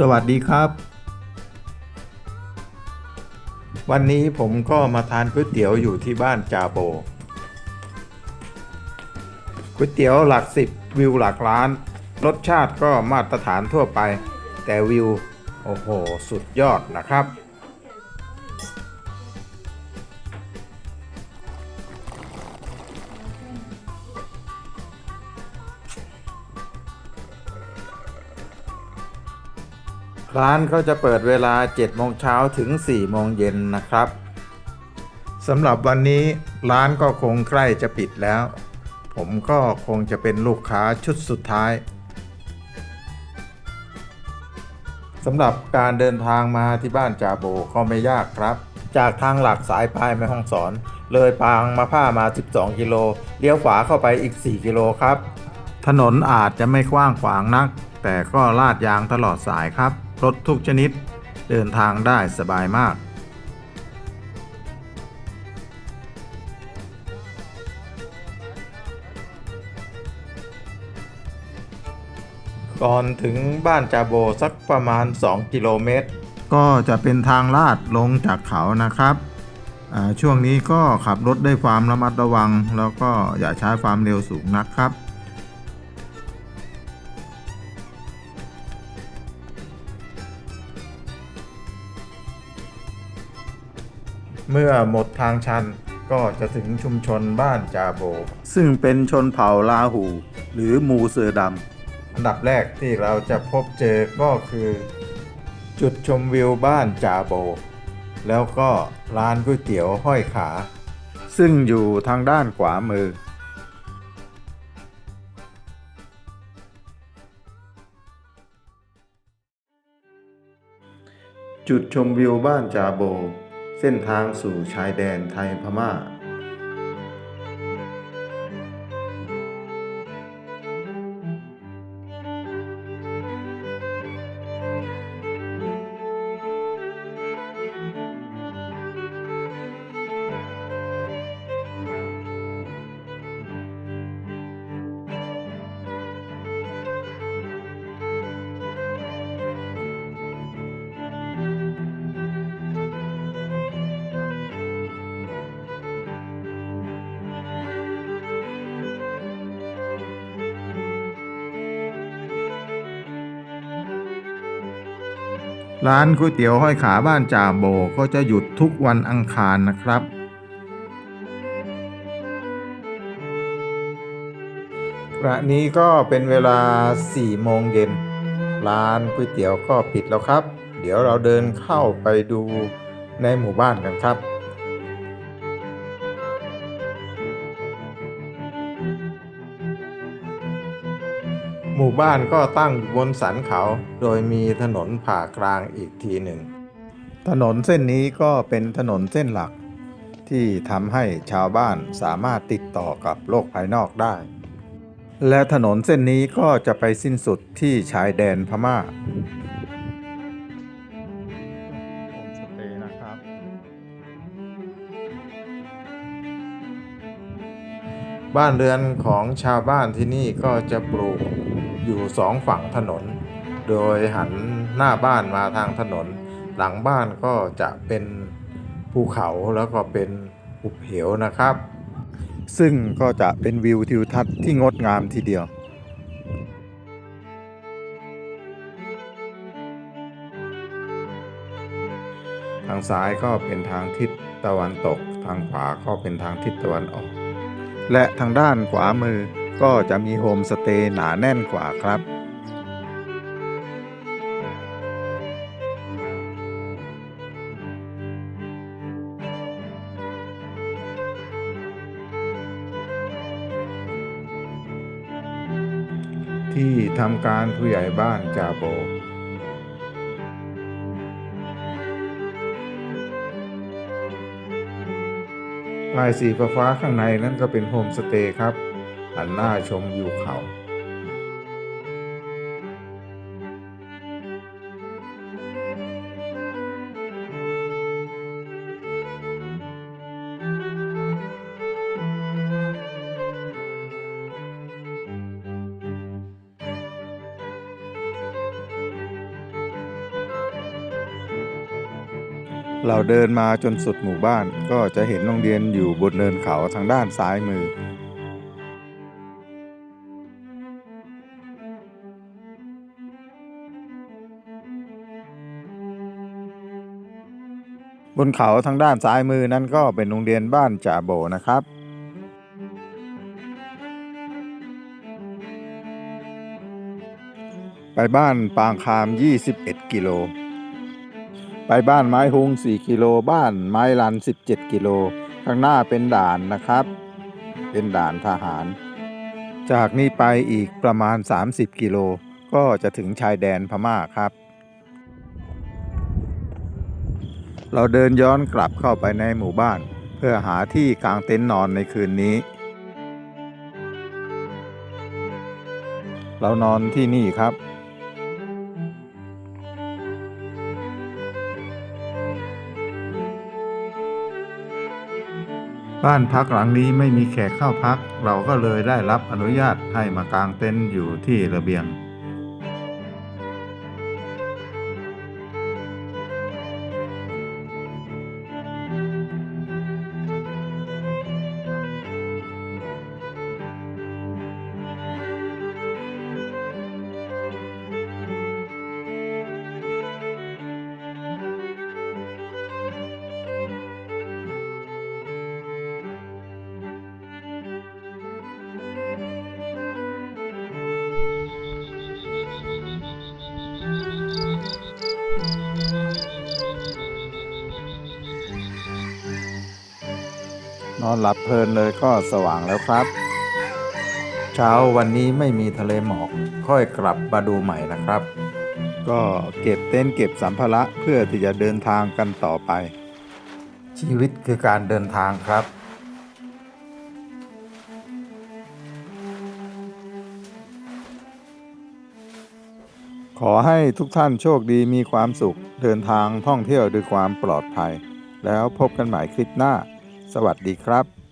สวัสดีครับ วันนี้ผมก็มาทานก๋วยเตี๋ยวอยู่ที่บ้านจาโบก๋วยเตี๋ยวหลักสิบวิวหลักล้าน รสชาติก็มาตรฐานทั่วไป แต่วิว โอ้โห สุดยอดนะครับ ร้านเขาจะเปิดเวลา 7 โมงเช้าถึง 4 โมงเย็นนะครับสำหรับวันนี้ร้านก็คงใกล้จะปิดแล้ว ผมก็คงจะเป็นลูกค้าชุดสุดท้ายสำหรับการเดินทางมาที่บ้านจาโบก็ไม่ยากครับ จากทางหลักสายปลายแม่ห้องสอน เลยปางมาผ้ามา 12 กิโลเลี้ยวขวาเข้าไปอีก 4 กิโลครับ ถนนอาจจะไม่กว้างขวางนัก แต่ก็ลาดยางตลอดสายครับ รถทุกชนิดเดินทางได้สบายมาก ก่อนถึงบ้านจาโบสักประมาณ 2 กิโลเมตร ก็จะเป็นทางลาดลงจากเขานะครับช่วงนี้ก็ขับรถด้วยความระมัดระวัง แล้วก็อย่าใช้ความเร็วสูงนักครับ เมื่อหมดทางชันก็จะถึงชุมชนบ้านจาโบ ซึ่งเป็นชนเผ่าลาหู หรือมูเสือดำอันดับแรกที่เราจะพบเจอก็คือ จุดชมวิวบ้านจาโบ แล้วก็ร้านก๋วยเตี๋ยวห้อยขา ซึ่งอยู่ทางด้านขวามือ จุดชมวิวบ้านจาโบ เส้นทางสู่ชายแดนไทยพม่า ร้านก๋วยเตี๋ยวห้อยขาบ้านจ่าโบก็จะหยุดทุกวันอังคารนะครับขณะนี้ก็เป็นเวลา 4 โมงเย็น ร้านก๋วยเตี๋ยวก็ปิดแล้วครับ เดี๋ยวเราเดินเข้าไปดูในหมู่บ้านกันครับ หมู่บ้านก็ตั้งอยู่บนสันเขา โดยมีถนนผ่ากลางอีกทีหนึ่ง ถนนเส้นนี้ก็เป็นถนนเส้นหลัก ที่ทำให้ชาวบ้านสามารถติดต่อกับโลกภายนอกได้ และถนนเส้นนี้ก็จะไปสิ้นสุดที่ชายแดนพม่าโฮมสเตย์นะครับบ้านเรือนของชาวบ้านที่นี่ก็จะปลูก อยู่สองฝั่งถนน โดยหันหน้าบ้านมาทางถนน หลังบ้านก็จะเป็นภูเขาแล้วก็เป็นหุบเหวนะครับ ซึ่งก็จะเป็นวิวทิวทัศน์ที่งดงามทีเดียวทางซ้ายก็เป็นทางทิศตะวันตก ทางขวาก็เป็นทางทิศตะวันออก และทางด้านขวามือ ก็จะมีโฮมสเตย์หนาแน่นกว่าครับ ที่ทำการผู้ใหญ่บ้านจาโบลายสีฟ้าข้างในนั่นก็เป็นโฮมสเตย์ครับ หันหน้าชมวิวเขาเราเดินมาจนสุดหมู่บ้านก็จะเห็นโรงเรียนอยู่บนเนินเขาทางด้านซ้ายมือ บนเขาทางด้านซ้ายมือนั้นก็เป็นโรงเรียนบ้านจ่าโบนะครับ ไปบ้านปางคาม 21 กิโล ไปบ้านไม้ฮุง 4 กิโล บ้านไม้ลัน 17 กิโล ข้างหน้าเป็นด่านนะครับ เป็นด่านทหาร จากนี้ไปอีกประมาณ 30 กิโล ก็จะถึงชายแดนพม่าครับ เราเดินย้อนกลับเข้าไปในหมู่บ้าน เพื่อหาที่กางเต็นท์นอนในคืนนี้ เรานอนที่นี่ครับ บ้านพักหลังนี้ไม่มีแขกเข้าพัก เราก็เลยได้รับอนุญาตให้มากางเต็นท์อยู่ที่ระเบียง นอนหลับเพลินเลยก็สว่างแล้วครับ เช้าวันนี้ไม่มีทะเลหมอก ค่อยกลับมาดูใหม่นะครับ ก็เก็บเต็นท์เก็บสัมภาระเพื่อที่จะเดินทางกันต่อไป ชีวิตคือการเดินทางครับขอให้ทุกท่านโชคดีมีความสุข เดินทางท่องเที่ยวด้วยความปลอดภัย แล้วพบกันใหม่คลิปหน้า สวัสดีครับ